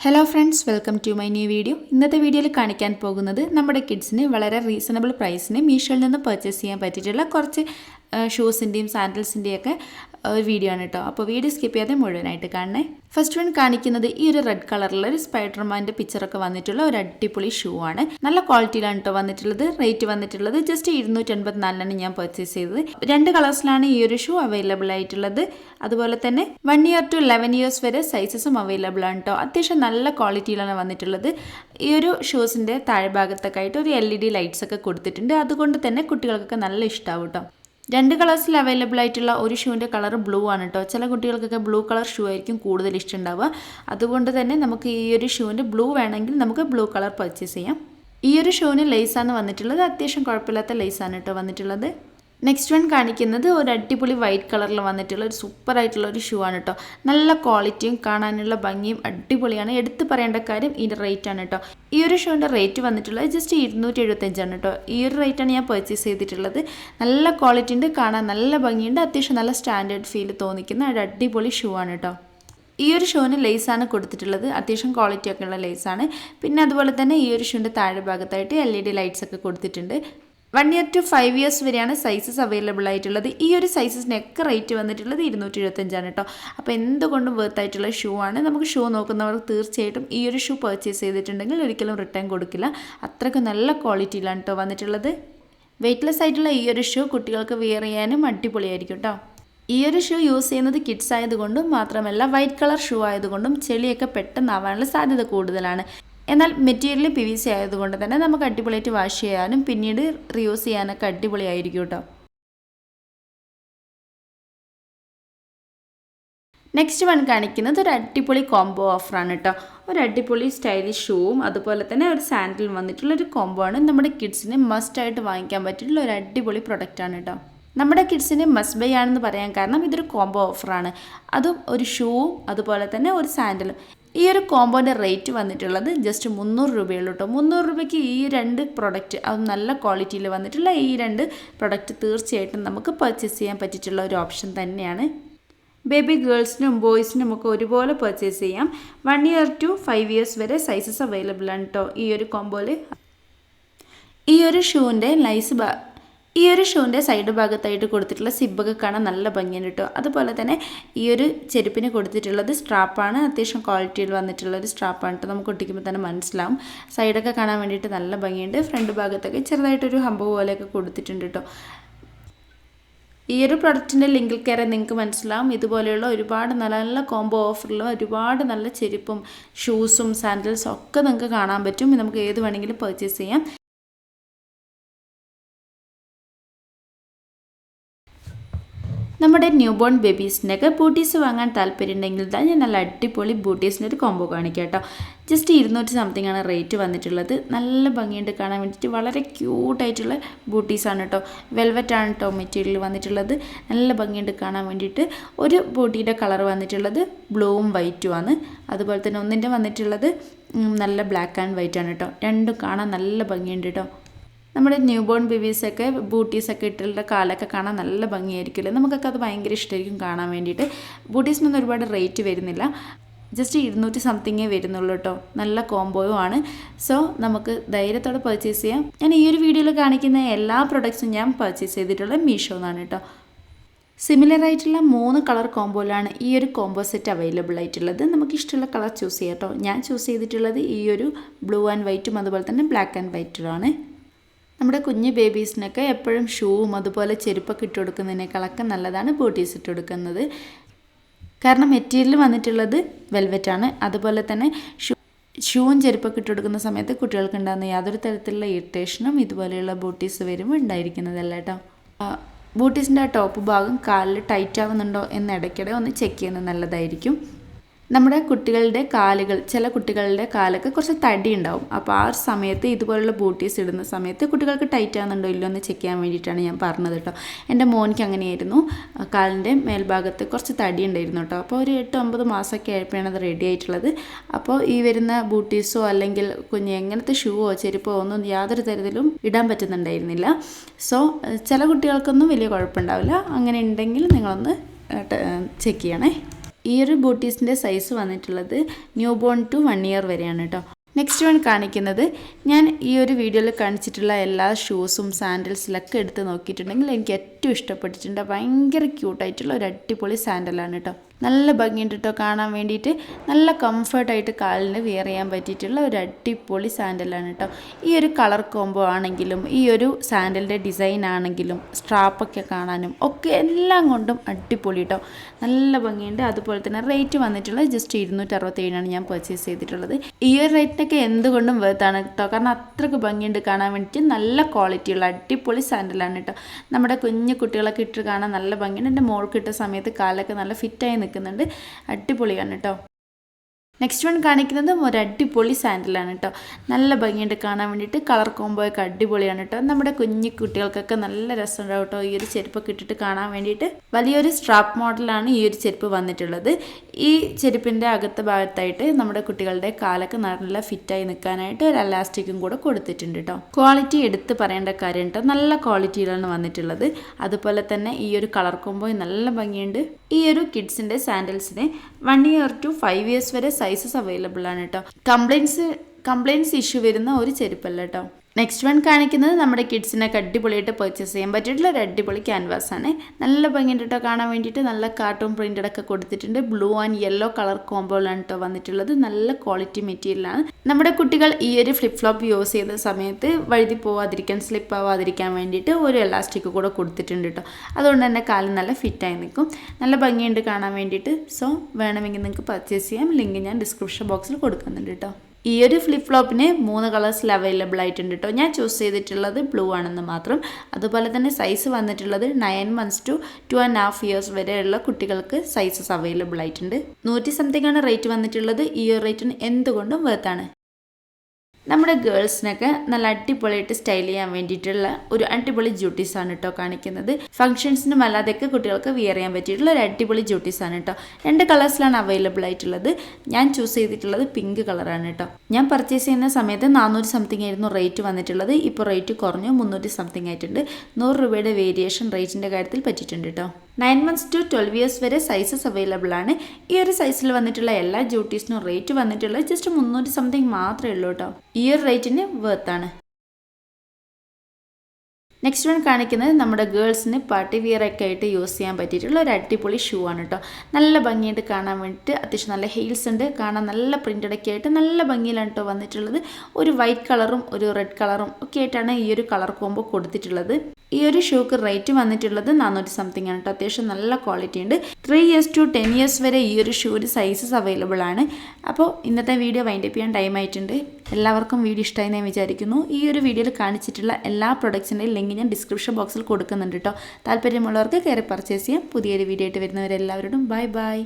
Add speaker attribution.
Speaker 1: Hello friends welcome to my new video ഇന്നത്തെ വീഡിയോയിൽ കാണിക്കാൻ പോകുന്നത് നമ്മുടെ കിഡ്സിന് വളരെ റീസണബിൾ പ്രൈസിന് മീഷോയിൽ നിന്ന് പർച്ചേസ് ചെയ്യാൻ പറ്റിയിട്ടുള്ള കുറച്ച് ഷൂസിന്റെയും സാൻഡിൽസിന്റെയും ഒക്കെ ഒരു വീഡിയോ ആണ് കേട്ടോ അപ്പോൾ വീഡിയോ സ്കിപ്പ് ചെയ്യാതെ മുഴുവനായിട്ട് കാണണേ. ഫസ്റ്റ് വൺ കാണിക്കുന്നത് ഈ ഒരു റെഡ് കളറിലുള്ള ഒരു സ്പൈഡർമാന്റെ പിക്ചറൊക്കെ വന്നിട്ടുള്ള ഒരു അടിപൊളി ഷൂ ആണ്. നല്ല ക്വാളിറ്റിയിലാണ് കേട്ടോ വന്നിട്ടുള്ളത്. റേറ്റ് വന്നിട്ടുള്ളത് ജസ്റ്റ് ഇരുന്നൂറ്റി എൺപത്തിനാലിനാണ് ഞാൻ പർച്ചേസ് ചെയ്തത്. രണ്ട് കളേഴ്സിലാണ് ഈ ഒരു ഷൂ അവൈലബിൾ ആയിട്ടുള്ളത്. അതുപോലെ തന്നെ one year to eleven years വരെ സൈസസും അവൈലബിൾ ആണ് കേട്ടോ അത്യാവശ്യം നല്ല ക്വാളിറ്റിയിലാണ് വന്നിട്ടുള്ളത്. ഈ ഒരു ഷൂസിന്റെ താഴ്ഭാഗത്തൊക്കെ ആയിട്ട് ഒരു എൽ ഇ ഡി ലൈറ്റ്സ് ഒക്കെ കൊടുത്തിട്ടുണ്ട്. അതുകൊണ്ട് തന്നെ കുട്ടികൾക്കൊക്കെ നല്ല ഇഷ്ടമാവും കേട്ടോ രണ്ട് കളേഴ്സിൽ അവൈലബിൾ ആയിട്ടുള്ള ഒരു ഷൂവിന്റെ കളർ ബ്ലൂ ആണ് കേട്ടോ ചില കുട്ടികൾക്കൊക്കെ ബ്ലൂ കളർ ഷൂ ആയിരിക്കും കൂടുതൽ ഇഷ്ടമുണ്ടാവുക അതുകൊണ്ട് തന്നെ നമുക്ക് ഈ ഒരു ഷൂവിന്റെ ബ്ലൂ വേണമെങ്കിൽ നമുക്ക് ബ്ലൂ കളർ പർച്ചേസ് ചെയ്യാം. ഈ ഒരു ഷൂവിന് ലേസാണ് വന്നിട്ടുള്ളത്. അത്യാവശ്യം കുഴപ്പമില്ലാത്ത ലേസാണ് കേട്ടോ വന്നിട്ടുള്ളത്. നെക്സ്റ്റ് വൺ കാണിക്കുന്നത് ഒരു അടിപൊളി വൈറ്റ് കളറിൽ വന്നിട്ടുള്ള ഒരു സൂപ്പർ ആയിട്ടുള്ള ഒരു ഷൂ ആണ് കേട്ടോ നല്ല ക്വാളിറ്റിയും കാണാനുള്ള ഭംഗിയും അടിപൊളിയാണ്. എടുത്തു പറയേണ്ട കാര്യം ഇതിന്റെ റേറ്റ് ആണ് കേട്ടോ ഈ ഒരു ഷൂവിന്റെ റേറ്റ് വന്നിട്ടുള്ളത് ജസ്റ്റ് ഇരുന്നൂറ്റി എഴുപത്തഞ്ചാണ് കേട്ടോ ഈ ഒരു റേറ്റാണ് ഞാൻ പർച്ചേസ് ചെയ്തിട്ടുള്ളത്. നല്ല ക്വാളിറ്റി ഉണ്ട് കാണാൻ നല്ല ഭംഗിയുണ്ട് അത്യാവശ്യം നല്ല സ്റ്റാൻഡേർഡ് ഫീൽ തോന്നിക്കുന്ന ഒരു അടിപൊളി ഷൂ ആണ് കേട്ടോ ഈ ഒരു ഷൂവിന് ലേസാണ് കൊടുത്തിട്ടുള്ളത്. അത്യാവശ്യം ക്വാളിറ്റി ഒക്കെ ഉള്ള ലേസാണ് പിന്നെ അതുപോലെ തന്നെ ഈ ഒരു ഷൂവിന്റെ താഴെ ഭാഗത്തായിട്ട് എൽ ഇ ഡി ലൈറ്റ്സ് ഒക്കെ കൊടുത്തിട്ടുണ്ട്. One year to five years വരെയാണ് സൈസസ് അവൈലബിൾ ആയിട്ടുള്ളത്. ഈ ഒരു സൈസസിനൊക്കെ റേറ്റ് വന്നിട്ടുള്ളത് ഇരുന്നൂറ്റി എഴുപത്തഞ്ചാണ് കേട്ടോ അപ്പോൾ എന്തുകൊണ്ടും വർത്ത് ആയിട്ടുള്ള ഷൂ ആണ്. നമുക്ക് ഷൂ നോക്കുന്നവർ തീർച്ചയായിട്ടും ഈ ഒരു ഷൂ പർച്ചേസ് ചെയ്തിട്ടുണ്ടെങ്കിൽ ഒരിക്കലും റിട്ടേൺ കൊടുക്കില്ല. അത്രയ്ക്ക് നല്ല ക്വാളിറ്റിയിലാണ് കേട്ടോ വന്നിട്ടുള്ളത്. വെയ്റ്റ്ലെസ് ആയിട്ടുള്ള ഈ ഒരു ഷൂ കുട്ടികൾക്ക് വിയർ ചെയ്യാനും അടിപൊളിയായിരിക്കും കേട്ടോ ഈ ഒരു ഷൂ യൂസ് ചെയ്യുന്നത് കിഡ്സ് ആയതുകൊണ്ടും മാത്രമല്ല വൈറ്റ് കളർ ഷൂ ആയതുകൊണ്ടും ചെളിയൊക്കെ പെട്ടെന്ന് പെട്ടെന്നാവാനുള്ള സാധ്യത കൂടുതലാണ്. എന്നാൽ മെറ്റീരിയൽ പി വി സി ആയതുകൊണ്ട് തന്നെ നമുക്ക് അടിപൊളിയായിട്ട് വാഷ് ചെയ്യാനും പിന്നീട് റിയൂസ് ചെയ്യാനൊക്കെ അടിപൊളിയായിരിക്കും കേട്ടോ. നെക്സ്റ്റ് വൺ കാണിക്കുന്നത് ഒരു അടിപൊളി കോംബോ ഓഫറാണ് കേട്ടോ. ഒരു അടിപൊളി സ്റ്റൈലിഷ് ഷൂവും അതുപോലെ തന്നെ ഒരു സാൻഡിലും വന്നിട്ടുള്ള ഒരു കോംബോ ആണ്. നമ്മുടെ കിഡ്സിന് മസ്റ്റായിട്ട് വാങ്ങിക്കാൻ പറ്റിയിട്ടുള്ള ഒരു അടിപൊളി പ്രൊഡക്റ്റാണ് കേട്ടോ. നമ്മുടെ കിഡ്സിന് മസ്റ്റ് ബൈ ആണെന്ന് പറയാൻ കാരണം ഇതൊരു കോംബോ ഓഫറാണ് അതും ഒരു ഷൂവും അതുപോലെ തന്നെ ഒരു സാൻഡലും ഈ ഒരു കോമ്പോന്റെ റേറ്റ് വന്നിട്ടുള്ളത് ജസ്റ്റ് മുന്നൂറ് രൂപയുള്ളൂ കേട്ടോ മുന്നൂറ് രൂപയ്ക്ക് ഈ രണ്ട് പ്രൊഡക്റ്റ് അത് നല്ല ക്വാളിറ്റിയിൽ വന്നിട്ടുള്ള ഈ രണ്ട് പ്രൊഡക്റ്റ് തീർച്ചയായിട്ടും നമുക്ക് പർച്ചേസ് ചെയ്യാൻ പറ്റിയിട്ടുള്ള ഒരു ഓപ്ഷൻ തന്നെയാണ്. ബേബി ഗേൾസിനും ബോയ്സിനും ഒക്കെ ഒരുപോലെ പർച്ചേസ് ചെയ്യാം. One year to five years വരെ സൈസസ് അവൈലബിൾ ആണ് കേട്ടോ ഈ ഒരു കോമ്പോയിൽ ഈ ഒരു ഷൂവിന്റെ ലൈസ് ഈ ഒരു ഷൂവിന്റെ സൈഡ് ഭാഗത്തായിട്ട് കൊടുത്തിട്ടുള്ള സിബൊക്കെ കാണാൻ നല്ല ഭംഗിയാണ് കേട്ടോ. അതുപോലെ തന്നെ ഈ ഒരു ചെരുപ്പിന് കൊടുത്തിട്ടുള്ളത് സ്ട്രാപ്പാണ്. അത്യാവശ്യം ക്വാളിറ്റിയിൽ വന്നിട്ടുള്ള ഒരു സ്ട്രാപ്പാണ് കേട്ടോ. നമുക്ക് ഒട്ടിക്കുമ്പോൾ തന്നെ മനസ്സിലാവും. സൈഡൊക്കെ കാണാൻ വേണ്ടിയിട്ട് നല്ല ഭംഗിയുണ്ട്. ഫ്രണ്ട് ഭാഗത്തൊക്കെ ചെറുതായിട്ടൊരു ഹമ്പ് പോലെയൊക്കെ കൊടുത്തിട്ടുണ്ട് കേട്ടോ. ഈ ഒരു പ്രൊഡക്റ്റിന്റെ ലിങ്കിൽ കയറി നിങ്ങൾക്ക് മനസ്സിലാവും. ഇതുപോലെയുള്ള ഒരുപാട് നല്ല നല്ല കോംബോ ഓഫറിൽ ഒരുപാട് നല്ല ചെരുപ്പും ഷൂസും സാൻഡൽസും ഒക്കെ നിങ്ങൾക്ക് കാണാൻ പറ്റും. നമുക്ക് ഏത് വേണമെങ്കിലും പർച്ചേസ് ചെയ്യാം. നമ്മുടെ ന്യൂ ബോൺ ബേബീസിനൊക്കെ ബൂട്ടീസ് വാങ്ങാൻ താല്പര്യമുണ്ടെങ്കിൽ തന്നെ ഞാൻ നല്ല അടിപൊളി ബൂട്ടീസിന്റെ ഒരു കോംബോ കാണിക്കാം കേട്ടോ ജസ്റ്റ് ഇരുന്നൂറ്റി സംതിങ് ആണ് റേറ്റ് വന്നിട്ടുള്ളത്. നല്ല ഭംഗിയുണ്ട് കാണാൻ വേണ്ടിയിട്ട്. വളരെ ക്യൂട്ടായിട്ടുള്ള ബൂട്ടീസാണ് കേട്ടോ ആണ് കേട്ടോ മെറ്റീരിയൽ വന്നിട്ടുള്ളത്. നല്ല ഭംഗിയുണ്ട് കാണാൻ വേണ്ടിയിട്ട്. ഒരു ബൂട്ടിയുടെ കളർ വന്നിട്ടുള്ളത് ബ്ലൂവും വൈറ്റും ആണ്. അതുപോലെ തന്നെ ഒന്നിന്റെ വന്നിട്ടുള്ളത് നല്ല ബ്ലാക്ക് ആൻഡ് വൈറ്റ് ആണ് കേട്ടോ രണ്ടും കാണാൻ നല്ല ഭംഗിയുണ്ട് കേട്ടോ നമ്മുടെ ന്യൂ ബോൺ ബേബീസൊക്കെ ബൂട്ടീസൊക്കെ ഇട്ടുള്ള കാലൊക്കെ കാണാൻ നല്ല ഭംഗിയായിരിക്കില്ലേ നമുക്കൊക്കെ അത് ഭയങ്കര ഇഷ്ടമായിരിക്കും കാണാൻ വേണ്ടിയിട്ട്. ബൂട്ടീസിനൊന്നും ഒരുപാട് റേറ്റ് വരുന്നില്ല. ജസ്റ്റ് ഇരുന്നൂറ്റി സംതിങ്ങേ വരുന്നുള്ളൂ കേട്ടോ. നല്ല കോംബോയും ആണ്. സോ നമുക്ക് ധൈര്യത്തോടെ പർച്ചേസ് ചെയ്യാം. ഞാൻ ഈ ഒരു വീഡിയോയിൽ കാണിക്കുന്ന എല്ലാ പ്രൊഡക്ട്സും ഞാൻ പർച്ചേസ് ചെയ്തിട്ടുള്ളത് മീഷോ എന്നാണ് കേട്ടോ. സിമിലർ ആയിട്ടുള്ള മൂന്ന് കളർ കോംബോയിലാണ് ഈ ഒരു കോംബോ സെറ്റ് അവൈലബിൾ ആയിട്ടുള്ളത്. നമുക്ക് ഇഷ്ടമുള്ള കളർ ചൂസ് ചെയ്യാം കേട്ടോ. ഞാൻ ചൂസ് ചെയ്തിട്ടുള്ളത് ഈ ഒരു ബ്ലൂ ആൻഡ് വൈറ്റും അതുപോലെ തന്നെ ബ്ലാക്ക് ആൻഡ് വൈറ്റുമാണ് നമ്മുടെ കുഞ്ഞ് ബേബീസിനൊക്കെ എപ്പോഴും ഷൂവും അതുപോലെ ചെരുപ്പൊക്കെ ഇട്ട് കൊടുക്കുന്നതിനേക്കാളൊക്കെ നല്ലതാണ് ബൂട്ടീസ് ഇട്ട് കൊടുക്കുന്നത്. കാരണം മെറ്റീരിയൽ വന്നിട്ടുള്ളത് വെൽവെറ്റാണ്. അതുപോലെ തന്നെ ഷൂ ഷൂവും ചെരുപ്പൊക്കെ ഇട്ട് കൊടുക്കുന്ന സമയത്ത് കുട്ടികൾക്ക് ഉണ്ടാകുന്ന യാതൊരു തരത്തിലുള്ള ഇറിറ്റേഷനും ഇതുപോലെയുള്ള ബൂട്ടീസ് വരുമ്പോൾ ഉണ്ടായിരിക്കുന്നതല്ല കേട്ടോ. ബൂട്ടീസിന്റെ ആ ടോപ്പ് ഭാഗം കാലിൽ ടൈറ്റ് ആവുന്നുണ്ടോ എന്ന് ഇടയ്ക്കിടെ ഒന്ന് ചെക്ക് ചെയ്യുന്നത് നല്ലതായിരിക്കും. നമ്മുടെ കുട്ടികളുടെ കാലുകൾ ചില കുട്ടികളുടെ കാലൊക്കെ കുറച്ച് തടി ഉണ്ടാവും. അപ്പോൾ ആ സമയത്ത് ഇതുപോലുള്ള ബൂട്ടീസ് ഇടുന്ന സമയത്ത് കുട്ടികൾക്ക് ടൈറ്റ് ആകുന്നുണ്ടോ ഇല്ലയോ എന്ന് ചെക്ക് ചെയ്യാൻ വേണ്ടിയിട്ടാണ് ഞാൻ പറഞ്ഞത് കേട്ടോ. എന്റെ മോനിക്ക് അങ്ങനെയായിരുന്നു. കാലിന്റെ മേൽഭാഗത്ത് കുറച്ച് തടി ഉണ്ടായിരുന്നു കേട്ടോ. അപ്പോൾ ഒരു എട്ട് ഒമ്പത് മാസമൊക്കെ ആയപ്പോഴാണ് അത് റെഡി ആയിട്ടുള്ളത്. അപ്പോൾ ഈ വരുന്ന ബൂട്ടീസോ അല്ലെങ്കിൽ കുഞ്ഞ് എങ്ങനത്തെ ഷൂവോ ചെരുപ്പോ ഒന്നും യാതൊരു തരത്തിലും ഇടാൻ പറ്റുന്നുണ്ടായിരുന്നില്ല. സോ ചില കുട്ടികൾക്കൊന്നും വലിയ കുഴപ്പമുണ്ടാവില്ല. അങ്ങനെ ഉണ്ടെങ്കിൽ നിങ്ങളൊന്ന് ചെക്ക് ചെയ്യണേ. ഈ ഒരു ബൂട്ടീസിന്റെ സൈസ് വന്നിട്ടുള്ളത് newborn to one year വരെയാണ് കേട്ടോ നെക്സ്റ്റ് വൺ കാണിക്കുന്നത് ഞാൻ ഈ ഒരു വീഡിയോയിൽ കാണിച്ചിട്ടുള്ള എല്ലാ ഷൂസും സാൻഡൽസിലൊക്കെ എടുത്ത് നോക്കിയിട്ടുണ്ടെങ്കിൽ എനിക്ക് ഏറ്റവും ഇഷ്ടപ്പെട്ടിട്ടുണ്ട്. ഭയങ്കര ക്യൂട്ടായിട്ടുള്ള ഒരു അടിപൊളി സാൻഡലാണ് കേട്ടോ നല്ല ഭംഗിയുണ്ട് കേട്ടോ കാണാൻ വേണ്ടിയിട്ട്. നല്ല കംഫർട്ടായിട്ട് കാലിന് വെയർ ചെയ്യാൻ പറ്റിയിട്ടുള്ള ഒരു അടിപൊളി സാൻഡലാണ് കേട്ടോ ഈ ഒരു കളർ കോംബോ ആണെങ്കിലും ഈ ഒരു സാൻഡലിന്റെ ഡിസൈൻ ആണെങ്കിലും സ്ട്രാപ്പൊക്കെ കാണാനും ഒക്കെ എല്ലാം കൊണ്ടും അടിപൊളി കേട്ടോ നല്ല ഭംഗിയുണ്ട്. അതുപോലെ തന്നെ റേറ്റ് വന്നിട്ടുള്ളത് ജസ്റ്റ് ഇരുന്നൂറ്റി അറുപത്തേഴിനാണ് ഞാൻ പർച്ചേസ് ചെയ്തിട്ടുള്ളത്. ഈ ഒരു റേറ്റിനൊക്കെ എന്തുകൊണ്ടും വേർത്താണ് കേട്ടോ കാരണം അത്രയ്ക്ക് ഭംഗിയുണ്ട് കാണാൻ വേണ്ടിയിട്ട്. നല്ല ക്വാളിറ്റിയുള്ള അടിപൊളി സാൻഡലാണ് കേട്ടോ നമ്മുടെ കുഞ്ഞു കുട്ടികളൊക്കെ ഇട്ട് കാണാൻ നല്ല ഭംഗിയുണ്ട്. എന്റെ മോൾക്ക് ഇട്ട സമയത്ത് കാലൊക്കെ നല്ല ഫിറ്റായി നിൽക്കുന്നുണ്ട് അടിപൊളിയാണ് കേട്ടോ. നെക്സ്റ്റ് വൺ കാണിക്കുന്നത് ഒരു അടിപൊളി സാൻഡലാണ് കേട്ടോ നല്ല ഭംഗിയുണ്ട് കാണാൻ വേണ്ടിയിട്ട്. കളർ കോംബോയൊക്കെ അടിപൊളിയാണ് കേട്ടോ നമ്മുടെ കുഞ്ഞു കുട്ടികൾക്കൊക്കെ നല്ല രസമുണ്ടാവും കേട്ടോ ഈ ഒരു ചെരുപ്പൊക്കെ ഇട്ടിട്ട് കാണാൻ വേണ്ടിയിട്ട്. വലിയൊരു സ്ട്രാപ്പ് മോഡലാണ് ഈ ഒരു ചെരുപ്പ് വന്നിട്ടുള്ളത്. ഈ ചെരുപ്പിന്റെ അകത്ത ഭാഗത്തായിട്ട് നമ്മുടെ കുട്ടികളുടെ കാലൊക്കെ നല്ല ഫിറ്റായി നിൽക്കാനായിട്ട് ഒരു അലാസ്റ്റിക്കും കൂടെ കൊടുത്തിട്ടുണ്ട് കേട്ടോ ക്വാളിറ്റി എടുത്ത് പറയേണ്ട കാര്യം കേട്ടോ നല്ല ക്വാളിറ്റിയിലാണ് വന്നിട്ടുള്ളത്. അതുപോലെ തന്നെ ഈ ഒരു കളർ കോംബോ നല്ല ഭംഗിയുണ്ട്. ഈ ഒരു കിഡ്സിന്റെ സാൻഡൽസിന് one year to five years വരെ സൈസസ് അവൈലബിൾ ആണ് കേട്ടോ കംപ്ലയിൻസ് കംപ്ലയിൻസ് ഇഷ്യൂ വരുന്ന ഒരു ചെരുപ്പല്ല കേട്ടോ നെക്സ്റ്റ് വൺ കാണിക്കുന്നത് നമ്മുടെ കിഡ്സിനൊക്കെ അടിപൊളിയായിട്ട് പർച്ചേസ് ചെയ്യാൻ പറ്റിയിട്ടുള്ള ഒരു അടിപൊളി ക്യാൻവാസ് ആണ്. നല്ല ഭംഗിയുണ്ട് കേട്ടോ കാണാൻ വേണ്ടിയിട്ട്. നല്ല കാർട്ടൂൺ പ്രിന്റഡ് ഒക്കെ കൊടുത്തിട്ടുണ്ട്. ബ്ലൂ ആൻഡ് യെല്ലോ കളർ കോമ്പോളാണ് കേട്ടോ വന്നിട്ടുള്ളത്. നല്ല ക്വാളിറ്റി മെറ്റീരിയലാണ് നമ്മുടെ കുട്ടികൾ ഈ ഒരു ഫ്ലിപ്പ് ഫ്ലോപ്പ് യൂസ് ചെയ്ത സമയത്ത് വഴുതി പോവാതിരിക്കാൻ സ്ലിപ്പ് ആവാതിരിക്കാൻ വേണ്ടിയിട്ട് ഒരു എലാസ്റ്റിക് കൂടെ കൊടുത്തിട്ടുണ്ട് കേട്ടോ അതുകൊണ്ട് തന്നെ കാലം നല്ല ഫിറ്റായി നിൽക്കും. നല്ല ഭംഗിയുണ്ട് കാണാൻ വേണ്ടിയിട്ട്. സോ വേണമെങ്കിൽ നിങ്ങൾക്ക് പർച്ചേസ് ചെയ്യാം. ലിങ്ക് ഞാൻ ഡിസ്ക്രിപ്ഷൻ ബോക്സിൽ കൊടുക്കുന്നുണ്ട് കേട്ടോ ഈ ഒരു ഫ്ലിപ്പ് ഫ്ലോപ്പിന് മൂന്ന് കളേഴ്സിൽ അവൈലബിൾ ആയിട്ടുണ്ട് കേട്ടോ ഞാൻ ചൂസ് ചെയ്തിട്ടുള്ളത് ബ്ലൂ ആണെന്ന് മാത്രം. അതുപോലെ തന്നെ സൈസ് വന്നിട്ടുള്ളത് nine months to two and half years വരെയുള്ള കുട്ടികൾക്ക് സൈസസ് അവൈലബിൾ ആയിട്ടുണ്ട്. നൂറ്റി സംതിങ് ആണ് റേറ്റ് വന്നിട്ടുള്ളത്. ഈ ഒരു റേറ്റിന് എന്തുകൊണ്ടും വേർത്താണ് നമ്മുടെ ഗേൾസിനൊക്കെ നല്ല അടിപൊളിയായിട്ട് സ്റ്റൈൽ ചെയ്യാൻ വേണ്ടിയിട്ടുള്ള ഒരു അടിപൊളി ജ്യൂട്ടീസ് ആണ് കേട്ടോ കാണിക്കുന്നത്. ഫംഗ്ഷൻസിനും അല്ലാതെയൊക്കെ കുട്ടികൾക്ക് വിയർ ചെയ്യാൻ പറ്റിയിട്ടുള്ള ഒരു അടിപൊളി ജ്യൂട്ടീസ് ആണ് കേട്ടോ രണ്ട് കളേഴ്സിലാണ് അവൈലബിൾ ആയിട്ടുള്ളത്. ഞാൻ ചൂസ് ചെയ്തിട്ടുള്ളത് പിങ്ക് കളറാണ് കേട്ടോ ഞാൻ പർച്ചേസ് ചെയ്യുന്ന സമയത്ത് നാനൂറ് സംതിങ് ആയിരുന്നു റേറ്റ് വന്നിട്ടുള്ളത്. ഇപ്പോൾ റേറ്റ് കുറഞ്ഞു മുന്നൂറ്റി സംതിങ് ആയിട്ടുണ്ട്. നൂറ് രൂപയുടെ വേരിയേഷൻ റേറ്റിന്റെ കാര്യത്തിൽ പറ്റിയിട്ടുണ്ട് കേട്ടോ nine months to twelve years വരെ സൈസസ് അവൈലബിൾ ആണ്. ഈ ഒരു സൈസിൽ വന്നിട്ടുള്ള എല്ലാ ജ്യൂട്ടീസിനും റേറ്റ് വന്നിട്ടുള്ളത് ജസ്റ്റ് മുന്നൂറ്റി സംതിങ് മാത്രമേ ഉള്ളൂ കേട്ടോ ഈ ഒരു റേറ്റിന് ആണ്. നെക്സ്റ്റ് വൺ കാണിക്കുന്നത് നമ്മുടെ ഗേൾസിന് പാർട്ടി വിയർ ഒക്കെ ആയിട്ട് യൂസ് ചെയ്യാൻ പറ്റിയിട്ടുള്ള ഒരു അടിപൊളി ഷൂ ആണ് കേട്ടോ നല്ല ഭംഗിയായിട്ട് കാണാൻ വേണ്ടിയിട്ട് അത്യാവശ്യം നല്ല ഹെയിൽസ് ഉണ്ട്. കാണാൻ നല്ല പ്രിന്റഡൊക്കെ ആയിട്ട് നല്ല ഭംഗിയിലാണ് കേട്ടോ വന്നിട്ടുള്ളത്. ഒരു വൈറ്റ് കളറും ഒരു റെഡ് കളറും ഒക്കെ ആയിട്ടാണ് ഈ ഒരു കളർ കോമ്പോ കൊടുത്തിട്ടുള്ളത്. ഈ ഒരു ഷൂക്ക് റേറ്റ് വന്നിട്ടുള്ളത് നാനൂറ്റി സംതിങ് ആണ് കേട്ടോ അത്യാവശ്യം നല്ല ക്വാളിറ്റി ഉണ്ട്. Three years to ten years വരെ ഈ ഒരു ഷൂവിന്റെ സൈസസ് അവൈലബിൾ ആണ്. അപ്പോൾ ഇന്നത്തെ വീഡിയോ വൈൻഡപ്പ് ചെയ്യാൻ ടൈം ആയിട്ടുണ്ട്. എല്ലാവർക്കും വീഡിയോ ഇഷ്ടമായി ഞാൻ വിചാരിക്കുന്നു. ഈ ഒരു വീഡിയോയിൽ കാണിച്ചിട്ടുള്ള എല്ലാ പ്രൊഡക്ട്സിന്റെയും ലിങ്ക് ഞാൻ ഡിസ്ക്രിപ്ഷൻ ബോക്സിൽ കൊടുക്കുന്നുണ്ട് കേട്ടോ താല്പര്യമുള്ളവർക്ക് കയറി പർച്ചേസ് ചെയ്യാം. പുതിയൊരു വീഡിയോ ആയിട്ട് വരുന്നവരെല്ലാവരോടും ബൈ ബൈ